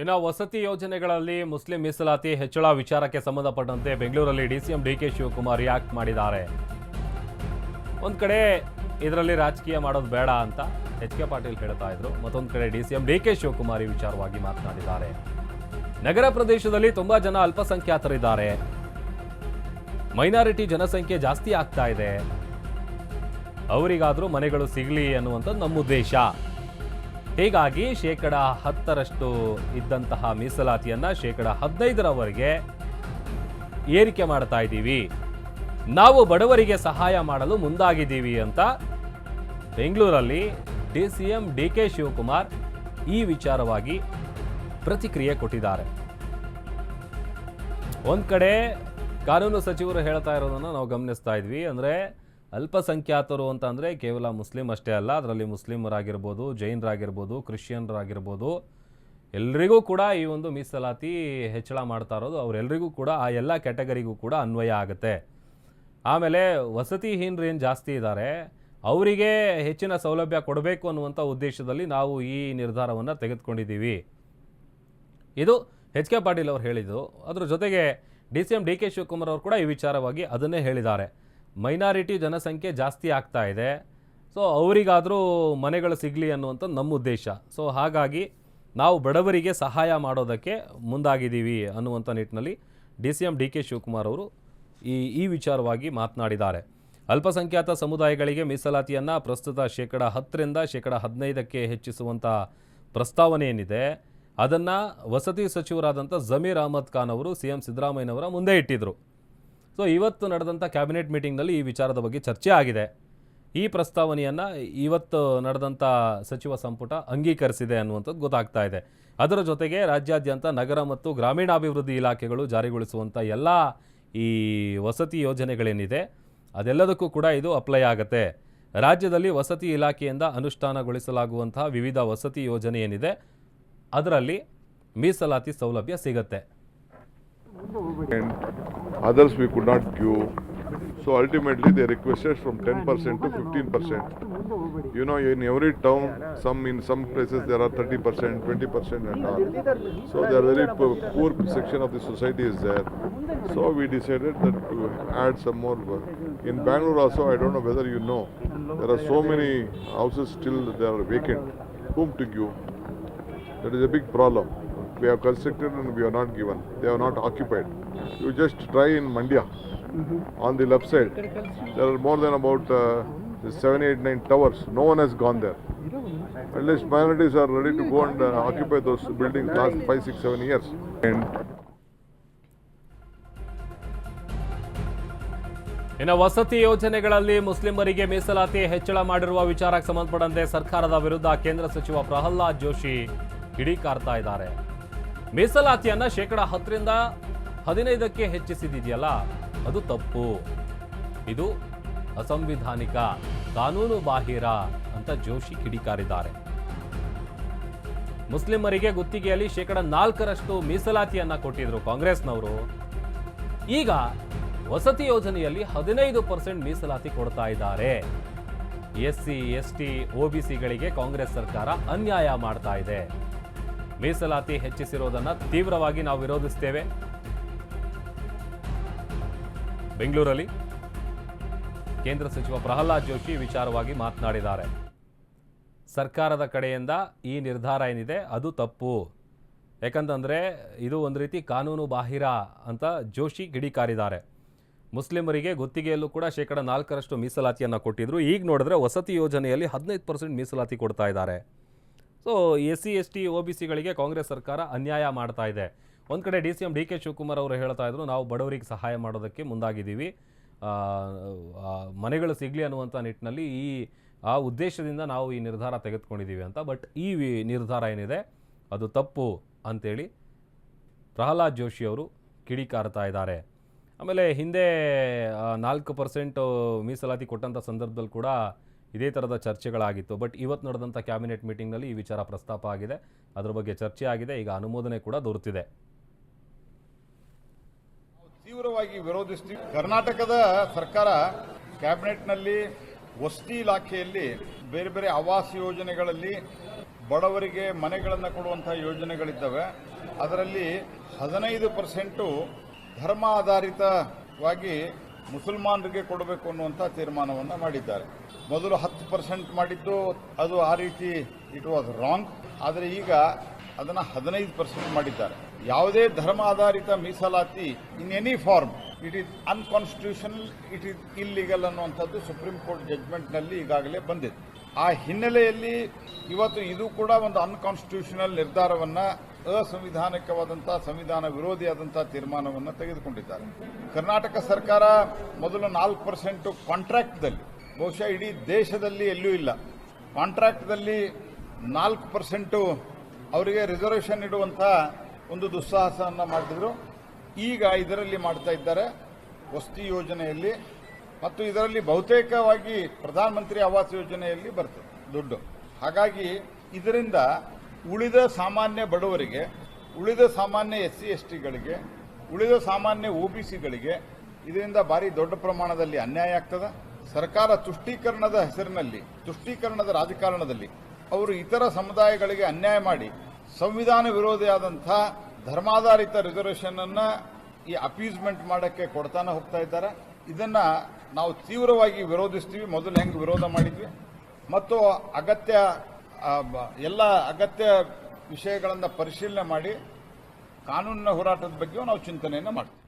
ಇನ್ನು ವಸತಿ ಯೋಜನೆಗಳಲ್ಲಿ ಮುಸ್ಲಿಂ ಮೀಸಲಾತಿ ಹೆಚ್ಚಳ ವಿಚಾರಕ್ಕೆ ಸಂಬಂಧಪಟ್ಟಂತೆ ಬೆಂಗಳೂರಲ್ಲಿ DCM D K Shivakumar react ಮಾಡಿದ್ದಾರೆ. ಒಂದು ಕಡೆ ಇದರಲ್ಲಿ ರಾಜಕೀಯ ಮಾಡೋದು ಬೇಡ ಅಂತ ಎಚ್ ಕೆ ಪಾಟೀಲ್ ಹೇಳ್ತಾ ಇದ್ರು. ಮತ್ತೊಂದು ಕಡೆ ಡಿಸಿಎಂ ಡಿ ಕೆ ಶಿವಕುಮಾರ್ ಈ ವಿಚಾರವಾಗಿ ಮಾತನಾಡಿದ್ದಾರೆ. ನಗರ ಪ್ರದೇಶದಲ್ಲಿ ತುಂಬಾ ಜನ ಅಲ್ಪಸಂಖ್ಯಾತರಿದ್ದಾರೆ. ಮೈನಾರಿಟಿ ಜನಸಂಖ್ಯೆ ಜಾಸ್ತಿ ಆಗ್ತಾ ಇದೆ. ಅವರಿಗಾದರೂ ಮನೆಗಳು ಸಿಗಲಿ ಅನ್ನುವಂಥದ್ದು ನಮ್ಮ ಉದ್ದೇಶ. ಹೀಗಾಗಿ ಶೇಕಡ ಹತ್ತರಷ್ಟು ಇದ್ದಂತಹ ಮೀಸಲಾತಿಯನ್ನ ಶೇಕಡ ಹದಿನೈದರವರೆಗೆ ಏರಿಕೆ ಮಾಡ್ತಾ ಇದ್ದೀವಿ. ನಾವು ಬಡವರಿಗೆ ಸಹಾಯ ಮಾಡಲು ಮುಂದಾಗಿದ್ದೀವಿ ಅಂತ ಬೆಂಗಳೂರಲ್ಲಿ D C M D K Shivakumar ಈ ವಿಚಾರವಾಗಿ ಪ್ರತಿಕ್ರಿಯೆ ಕೊಟ್ಟಿದ್ದಾರೆ. ಒಂದು ಕಡೆ ಕಾನೂನು ಸಚಿವರು ಹೇಳ್ತಾ ಇರೋದನ್ನು ನಾವು ಗಮನಿಸ್ತಾ ಇದ್ವಿ. ಅಂದ್ರೆ ಅಲ್ಪಸಂಖ್ಯಾತರು ಅಂತ ಅಂದ್ರೆ ಕೇವಲ ಮುಸ್ಲಿಂ ಅಷ್ಟೇ ಅಲ್ಲ, ಅದರಲ್ಲಿ ಮುಸ್ಲಿಮರಾಗಿರ್ಬೋದು, ಜೈನರಾಗಿರ್ಬೋದು, ಕ್ರಿಶ್ಚಿಯನ್ರಾಗಿರ್ಬೋದು, ಎಲ್ರಿಗೂ ಕೂಡ ಈ ಒಂದು ಮೀಸಲಾತಿ ಹೆಚ್ಚಳ ಮಾಡ್ತಾ ಇರೋದು. ಅವರೆಲ್ಲರಿಗೂ ಕೂಡ ಆ ಎಲ್ಲ ಕ್ಯಾಟಗರಿಗೂ ಕೂಡ ಅನ್ವಯ ಆಗುತ್ತೆ. ಆಮೇಲೆ ವಸತಿಹೀನರು ಏನು ಜಾಸ್ತಿ ಇದ್ದಾರೆ ಅವರಿಗೆ ಹೆಚ್ಚಿನ ಸೌಲಭ್ಯ ಕೊಡಬೇಕು ಅನ್ನುವಂಥ ಉದ್ದೇಶದಲ್ಲಿ ನಾವು ಈ ನಿರ್ಧಾರವನ್ನು ತೆಗೆದುಕೊಂಡಿದ್ದೀವಿ. ಇದು ಎಚ್ ಕೆ ಪಾಟೀಲ್ ಅವರು ಹೇಳಿದ್ದು. ಅದರ ಜೊತೆಗೆ D C M D K Shivakumar ಅವರು ಕೂಡ ಈ ವಿಚಾರವಾಗಿ ಅದನ್ನೇ ಹೇಳಿದ್ದಾರೆ. ಮೈನಾರಿಟಿ ಜನಸಂಖ್ಯೆ ಜಾಸ್ತಿ ಆಗ್ತಾ ಇದೆ. ಸೊ ಅವರಿಗಾದರೂ ಮನೆಗಳು ಸಿಗಲಿ ಅನ್ನುವಂಥದ್ದು ನಮ್ಮ ಉದ್ದೇಶ. ಸೊ ಹಾಗಾಗಿ ನಾವು ಬಡವರಿಗೆ ಸಹಾಯ ಮಾಡೋದಕ್ಕೆ ಮುಂದಾಗಿದ್ದೀವಿ ಅನ್ನುವಂಥ ನಿಟ್ಟಿನಲ್ಲಿ D C M D K Shivakumar ಅವರು ಈ ಈ ವಿಚಾರವಾಗಿ ಮಾತನಾಡಿದ್ದಾರೆ. ಅಲ್ಪಸಂಖ್ಯಾತ ಸಮುದಾಯಗಳಿಗೆ ಮೀಸಲಾತಿಯನ್ನು ಪ್ರಸ್ತುತ ಶೇಕಡ ಹತ್ತರಿಂದ ಶೇಕಡ ಹದಿನೈದಕ್ಕೆ ಹೆಚ್ಚಿಸುವಂಥ ಪ್ರಸ್ತಾವನೆ ಏನಿದೆ, ಅದನ್ನು ವಸತಿ ಸಚಿವರಾದಂಥ ಜಮೀರ್ ಅಹಮದ್ ಖಾನ್ ಅವರು ಸಿ ಎಂ ಸಿದ್ದರಾಮಯ್ಯನವರ ಮುಂದೆ ಇಟ್ಟಿದ್ರು. ಸೊ ಇವತ್ತು ನಡೆದಂಥ ಕ್ಯಾಬಿನೆಟ್ ಮೀಟಿಂಗ್ನಲ್ಲಿ ಈ ವಿಚಾರದ ಬಗ್ಗೆ ಚರ್ಚೆ ಆಗಿದೆ. ಈ ಪ್ರಸ್ತಾವನೆಯನ್ನು ಇವತ್ತು ನಡೆದಂಥ ಸಚಿವ ಸಂಪುಟ ಅಂಗೀಕರಿಸಿದೆ ಅನ್ನುವಂಥದ್ದು ಗೊತ್ತಾಗ್ತಾ ಇದೆ. ಅದರ ಜೊತೆಗೆ ರಾಜ್ಯಾದ್ಯಂತ ನಗರ ಮತ್ತು ಗ್ರಾಮೀಣಾಭಿವೃದ್ಧಿ ಇಲಾಖೆಗಳು ಜಾರಿಗೊಳಿಸುವಂಥ ಎಲ್ಲ ಈ ವಸತಿ ಯೋಜನೆಗಳೇನಿದೆ, ಅದೆಲ್ಲದಕ್ಕೂ ಕೂಡ ಇದು ಅಪ್ಲೈ ಆಗುತ್ತೆ. ರಾಜ್ಯದಲ್ಲಿ ವಸತಿ ಇಲಾಖೆಯಿಂದ ಅನುಷ್ಠಾನಗೊಳಿಸಲಾಗುವಂತಹ ವಿವಿಧ ವಸತಿ ಯೋಜನೆ ಏನಿದೆ, ಅದರಲ್ಲಿ ಮೀಸಲಾತಿ ಸೌಲಭ್ಯ ಸಿಗತ್ತೆ. Others we could not give. So ultimately they requested from 10% to 15%. You know, in every town, some in some places there are 30%, 20% and all. So they are very po- poor section of the society is there. So we decided that to add some more. work. In Bangalore also, I don't know whether you know, there are so many houses still they are vacant. Whom to give? That is a big problem. We have constructed and we are not given. They are not occupied. You just try in Mandya on the left side. There are more than about uh, seven, eight, nine towers. No one has gone there. At least minorities are ready to go and uh, occupy those buildings last five, six, seven years. And ಇನ್ನು ವಸತಿ ಯೋಜನೆಗಳಲ್ಲಿ ಮುಸ್ಲಿಮರಿಗೆ ಮೀಸಲಾತಿ ಹೆಚ್ಚಳ ಮಾಡಿರುವ ವಿಚಾರಕ್ಕೆ ಸಂಬಂಧಪಟ್ಟಂತೆ ಸರ್ಕಾರದ ವಿರುದ್ಧ ಕೇಂದ್ರ ಸಚಿವ ಪ್ರಹ್ಲಾದ್ ಜೋಶಿ ಕಿಡಿಕಾರ್ತಾ ಇದ್ದಾರೆ ಮೀಸಲಾತಿಯನ್ನ ಶೇಕಡ ಹತ್ತರಿಂದ ಹದಿನೈದಕ್ಕೆ ಹೆಚ್ಚಿಸಿದೆಯಲ್ಲ ಅದು ತಪ್ಪು. ಇದು ಅಸಂವಿಧಾನಿಕ ಕಾನೂನು ಬಾಹಿರ ಅಂತ ಜೋಶಿ ಕಿಡಿಕಾರಿದ್ದಾರೆ. ಮುಸ್ಲಿಮರಿಗೆ ಗುತ್ತಿಗೆಯಲ್ಲಿ ಶೇಕಡ ನಾಲ್ಕರಷ್ಟು ಮೀಸಲಾತಿಯನ್ನ ಕೊಟ್ಟಿದ್ರು ಕಾಂಗ್ರೆಸ್ನವರು. ಈಗ ವಸತಿ ಯೋಜನೆಯಲ್ಲಿ ಹದಿನೈದು ಪರ್ಸೆಂಟ್ ಮೀಸಲಾತಿ ಕೊಡ್ತಾ ಇದ್ದಾರೆ. ಎಸ್ ಸಿ ಎಸ್ ಟಿ ಒಬಿಸಿಗಳಿಗೆ ಕಾಂಗ್ರೆಸ್ ಸರ್ಕಾರ ಅನ್ಯಾಯ ಮಾಡ್ತಾ ಇದೆ. ಮೀಸಲಾತಿ ಹೆಚ್ಚಿಸಿರುವುದನ್ನು ತೀವ್ರವಾಗಿ ನಾವು ವಿರೋಧಿಸ್ತೇವೆ. ಬೆಂಗಳೂರಲ್ಲಿ ಕೇಂದ್ರ ಸಚಿವ ಪ್ರಹ್ಲಾದ್ ಜೋಶಿ ವಿಚಾರವಾಗಿ ಮಾತನಾಡಿದ್ದಾರೆ. ಸರ್ಕಾರದ ಕಡೆಯಿಂದ ಈ ನಿರ್ಧಾರ ಏನಿದೆ ಅದು ತಪ್ಪು. ಯಾಕಂತಂದರೆ ಇದು ಒಂದು ರೀತಿ ಕಾನೂನು ಬಾಹಿರ ಅಂತ ಜೋಶಿ ಗಿಡಿಕಾರಿದ್ದಾರೆ ಮುಸ್ಲಿಮರಿಗೆ ಗುತ್ತಿಗೆಯಲ್ಲೂ ಕೂಡ ಶೇಕಡ ನಾಲ್ಕರಷ್ಟು ಮೀಸಲಾತಿಯನ್ನು ಕೊಟ್ಟಿದ್ರು. ಈಗ ನೋಡಿದ್ರೆ ವಸತಿ ಯೋಜನೆಯಲ್ಲಿ ಹದಿನೈದು ಪರ್ಸೆಂಟ್ ಮೀಸಲಾತಿ ಕೊಡ್ತಾ ಇದ್ದಾರೆ. So S C S T O B ಸಿಗಳಿಗೆ Congress ಸರ್ಕಾರ ಅನ್ಯಾಯ ಮಾಡ್ತಾ ಇದೆ. ಒಂದು ಕಡೆ D C M D K Shivakumar ಅವರು ಹೇಳ್ತಾ ಇದ್ರು, ನಾವು ಬಡವರಿಗೆ ಸಹಾಯ ಮಾಡೋದಕ್ಕೆ ಮುಂದಾಗಿದ್ದೀವಿ. ಮನೆಗಳು ಸಿಗಲಿ ಅನ್ನುವಂಥ ನಿಟ್ಟಿನಲ್ಲಿ ಈ, ಆ ಉದ್ದೇಶದಿಂದ ನಾವು ಈ ನಿರ್ಧಾರ ತೆಗೆದುಕೊಂಡಿದ್ದೀವಿ ಅಂತ. ಬಟ್ ಈ ನಿರ್ಧಾರ ಏನಿದೆ, ಅದು ತಪ್ಪು ಅಂತೇಳಿ ಪ್ರಹ್ಲಾದ್ ಜೋಶಿ ಅವರು ಕಿಡಿಕಾರ್ತಾ ಇದ್ದಾರೆ. ಆಮೇಲೆ ಹಿಂದೆ ನಾಲ್ಕು ಪರ್ಸೆಂಟು ಮೀಸಲಾತಿ ಕೊಟ್ಟಂಥ ಸಂದರ್ಭದಲ್ಲಿ ಕೂಡ ಇದೇ ಥರದ ಚರ್ಚೆಗಳಾಗಿತ್ತು. ಬಟ್ ಇವತ್ತು ನಡೆದಂಥ ಕ್ಯಾಬಿನೆಟ್ ಮೀಟಿಂಗ್ನಲ್ಲಿ ಈ ವಿಚಾರ ಪ್ರಸ್ತಾಪ ಆಗಿದೆ. ಅದರ ಬಗ್ಗೆ ಚರ್ಚೆ ಆಗಿದೆ. ಈಗ ಅನುಮೋದನೆ ಕೂಡ ದೊರೆತಿದೆ. ತೀವ್ರವಾಗಿ ವಿರೋಧಿಸ್ತೀವಿ ಕರ್ನಾಟಕದ ಸರ್ಕಾರ ಕ್ಯಾಬಿನೆಟ್ನಲ್ಲಿ ವಸತಿ ಇಲಾಖೆಯಲ್ಲಿ ಬೇರೆ ಬೇರೆ ಆವಾಸ್ ಯೋಜನೆಗಳಲ್ಲಿ ಬಡವರಿಗೆ ಮನೆಗಳನ್ನು ಕೊಡುವಂತಹ ಯೋಜನೆಗಳಿದ್ದಾವೆ. ಅದರಲ್ಲಿ ಹದಿನೈದು ಪರ್ಸೆಂಟು ಧರ್ಮ ಆಧಾರಿತವಾಗಿ ಮುಸಲ್ಮಾನರಿಗೆ ಕೊಡಬೇಕು ಅನ್ನುವಂಥ ತೀರ್ಮಾನವನ್ನು ಮಾಡಿದ್ದಾರೆ. ಮೊದಲು ಹತ್ತು ಪರ್ಸೆಂಟ್ ಮಾಡಿದ್ದು ಅದು ಆ ರೀತಿ ಇಟ್ ವಾಸ್ ರಾಂಗ್ ಆದರೆ ಈಗ ಅದನ್ನು ಹದಿನೈದು ಪರ್ಸೆಂಟ್ ಮಾಡಿದ್ದಾರೆ. ಯಾವುದೇ ಧರ್ಮ ಆಧಾರಿತ ಮೀಸಲಾತಿ in any form it is unconstitutional it is illegal ಅನ್ನುವಂಥದ್ದು ಸುಪ್ರೀಂ ಕೋರ್ಟ್ ಜಡ್ಜ್ಮೆಂಟ್ನಲ್ಲಿ ಈಗಾಗಲೇ ಬಂದಿದೆ. ಆ ಹಿನ್ನೆಲೆಯಲ್ಲಿ ಇವತ್ತು ಇದು ಕೂಡ ಒಂದು ಅನ್ಕಾನ್ಸ್ಟಿಟ್ಯೂಷನಲ್ ನಿರ್ಧಾರವನ್ನ ಅಸಂವಿಧಾನಿಕವಾದಂತಹ ಸಂವಿಧಾನ ವಿರೋಧಿಯಾದಂತಹ ತೀರ್ಮಾನವನ್ನು ತೆಗೆದುಕೊಂಡಿದ್ದಾರೆ. ಕರ್ನಾಟಕ ಸರ್ಕಾರ ಮೊದಲು ನಾಲ್ಕು ಪರ್ಸೆಂಟ್ ಕಾಂಟ್ರಾಕ್ಟ್ದಲ್ಲಿ, ಬಹುಶಃ ಇಡೀ ದೇಶದಲ್ಲಿ ಎಲ್ಲೂ ಇಲ್ಲ. ಕಾಂಟ್ರಾಕ್ಟ್ದಲ್ಲಿ ನಾಲ್ಕು ಪರ್ಸೆಂಟು ಅವರಿಗೆ ರಿಸರ್ವೇಷನ್ ಇಡುವಂಥ ಒಂದು ದುಸ್ಸಾಹಸವನ್ನು ಮಾಡಿದ್ರು. ಈಗ ಇದರಲ್ಲಿ ಮಾಡ್ತಾ ಇದ್ದಾರೆ ವಸತಿ ಯೋಜನೆಯಲ್ಲಿ ಮತ್ತು ಇದರಲ್ಲಿ ಬಹುತೇಕವಾಗಿ ಪ್ರಧಾನಮಂತ್ರಿ ಆವಾಸ್ ಯೋಜನೆಯಲ್ಲಿ ಬರ್ತದೆ ದುಡ್ಡು. ಹಾಗಾಗಿ ಇದರಿಂದ ಉಳಿದ ಸಾಮಾನ್ಯ ಬಡವರಿಗೆ, ಉಳಿದ ಸಾಮಾನ್ಯ ಎಸ್ ಸಿ ಎಸ್ ಟಿಗಳಿಗೆ ಉಳಿದ ಸಾಮಾನ್ಯ ಒ ಬಿ ಇದರಿಂದ ಭಾರಿ ದೊಡ್ಡ ಪ್ರಮಾಣದಲ್ಲಿ ಅನ್ಯಾಯ ಆಗ್ತದೆ. ಸರ್ಕಾರ ತುಷ್ಟೀಕರಣದ ಹೆಸರಿನಲ್ಲಿ, ತುಷ್ಟೀಕರಣದ ರಾಜಕಾರಣದಲ್ಲಿ ಅವರು ಇತರ ಸಮುದಾಯಗಳಿಗೆ ಅನ್ಯಾಯ ಮಾಡಿ ಸಂವಿಧಾನ ವಿರೋಧಿಯಾದಂಥ ಧರ್ಮಾಧಾರಿತ ರಿಸರ್ವೇಷನ್ ಅನ್ನ ಈ ಅಪೀಸ್ಮೆಂಟ್ ಮಾಡಕ್ಕೆ ಕೊಡ್ತಾನೆ ಹೋಗ್ತಾ ಇದ್ದಾರೆ. ಇದನ್ನ ನಾವು ತೀವ್ರವಾಗಿ ವಿರೋಧಿಸ್ತೀವಿ. ಮೊದಲು ಹೆಂಗೆ ವಿರೋಧ ಮಾಡಿದ್ವಿ? ಮತ್ತು ಅಗತ್ಯ ಎಲ್ಲ ಅಗತ್ಯ ವಿಷಯಗಳನ್ನು ಪರಿಶೀಲನೆ ಮಾಡಿ ಕಾನೂನಿನ ಹೋರಾಟದ ಬಗ್ಗೆಯೂ ನಾವು ಚಿಂತನೆಯನ್ನು ಮಾಡ್ತೀವಿ.